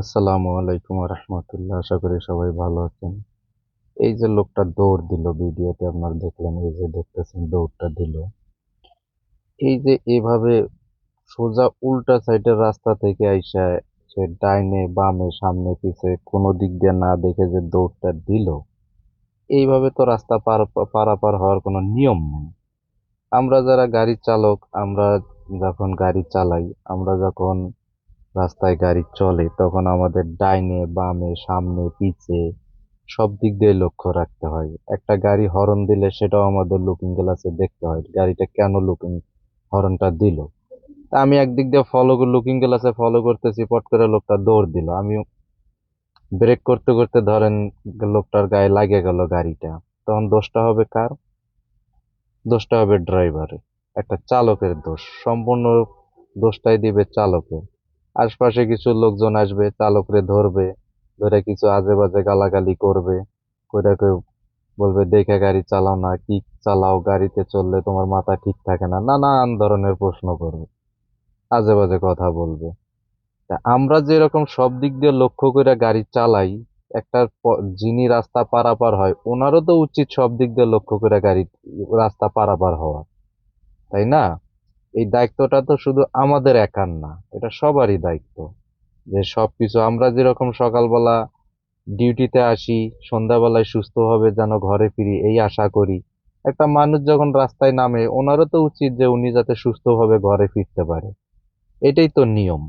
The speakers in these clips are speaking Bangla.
আসসালামু আলাইকুম রহমতুল্লাহ। আশা করি সবাই ভালো আছেন। এই যে লোকটা দৌড় দিল, ভিডিওতে আপনারা দেখলেন, এই যে দেখতেছেন দৌড়টা দিল। এই যে এভাবে সোজা উল্টা সাইডের রাস্তা থেকে আইসা সে ডাইনে, বামে, সামনে, পিছে কোনো দিক দিয়ে না দেখে যে দৌড়টা দিল, এইভাবে তো রাস্তা পার, পারাপার হওয়ার কোনো নিয়ম নেই। আমরা যারা গাড়ি চালক, আমরা যখন গাড়ি চালাই, আমরা যখন রাস্তায় গাড়ি চলে, তখন আমাদের ডাইনে, বামে, সামনে, পিছে সব দিক দিয়ে লক্ষ্য রাখতে হয়। একটা গাড়ি হর্ন দিলে সেটাও আমাদের লুকিং গ্লাসে দেখতে হয়, গাড়িটা কেন লুকিং হর্নটা দিল? আমি একদিক দিয়ে ফলো লুকিং গ্লাসে ফলো করতেছি, পট করে লোকটা দৌড় দিল। আমি ব্রেক করতে করতে ধরেন লোকটার গায়ে লাগে গেল গাড়িটা। তখন দোষটা হবে কার? দোষটা হবে ড্রাইভারের একটা চালকের দোষ। সম্পূর্ণ দোষটাই দিবে চালকের। আশপাশে কিছু লোকজন আসবে চালকরে ধরবে, ধরে কিছু আজে বাজে গালাগালি করবে করে কেউ বলবে, দেখে গাড়ি চালাও না, কি চালাও, গাড়িতে চললে তোমার মাথা ঠিক থাকে না। নানান ধরনের প্রশ্ন করবে আজে বাজে কথা বলবে। তা আমরা যেরকম সব দিক দিয়ে লক্ষ্য করে গাড়ি চালাই, একটা যিনি রাস্তা পারাপার হয়, ওনারও তো উচিত সব দিক দিয়ে লক্ষ্য করে গাড়ি, রাস্তা পারাপার হওয়া। তাই না? এই দায়িত্বটা তো শুধু আমাদের একার না, এটা সবারই দায়িত্ব। যে সবকিছু আমরা যেরকম সকালবেলা ডিউটিতে আসি, সন্ধ্যাবেলায় সুস্থভাবে যেন ঘরে ফিরি, এই আশা করি। একটা মানুষ যখন রাস্তায় নামে, ওনারও তো উচিত যে উনি যাতে সুস্থভাবে ঘরে ফিরতে পারে। এটাই তো নিয়ম।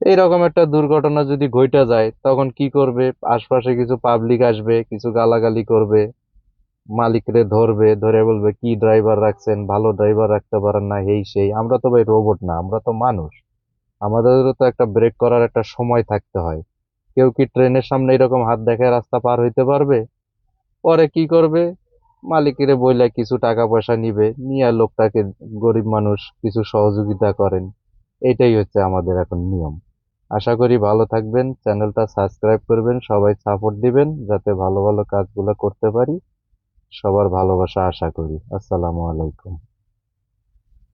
এইরকম একটা দুর্ঘটনা যদি ঘটে যায়, তখন কি করবে? আশপাশে কিছু পাবলিক আসবে, কিছু গালাগালি করবে। মালিকরে ধরবে, ধরে বলবে, কি ড্রাইভার রাখছেন? ভালো ড্রাইভার রাখতে পারেন না এই সেই। আমরা তো ভাই রোবট না, আমরা তো মানুষ। আমাদেরও তো একটা ব্রেক করার একটা সময় থাকতে হয়। কেউ কি ট্রেনের সামনে এরকম হাত দেখায় রাস্তা পার হইতে পারবে? পরে কি করবে? মালিকের বইলে কিছু টাকা পয়সা নিবে, নিয়ে লোকটাকে গরিব মানুষ কিছু সহযোগিতা করেন। এটাই হচ্ছে আমাদের এখন নিয়ম। আশা করি ভালো থাকবেন, চ্যানেলটা সাবস্ক্রাইব করবেন, সবাই সাপোর্ট দিবেন, যাতে ভালো ভালো কাজগুলো করতে পারি। সবার ভালোবাসা আশা করি। আসসালামু আলাইকুম।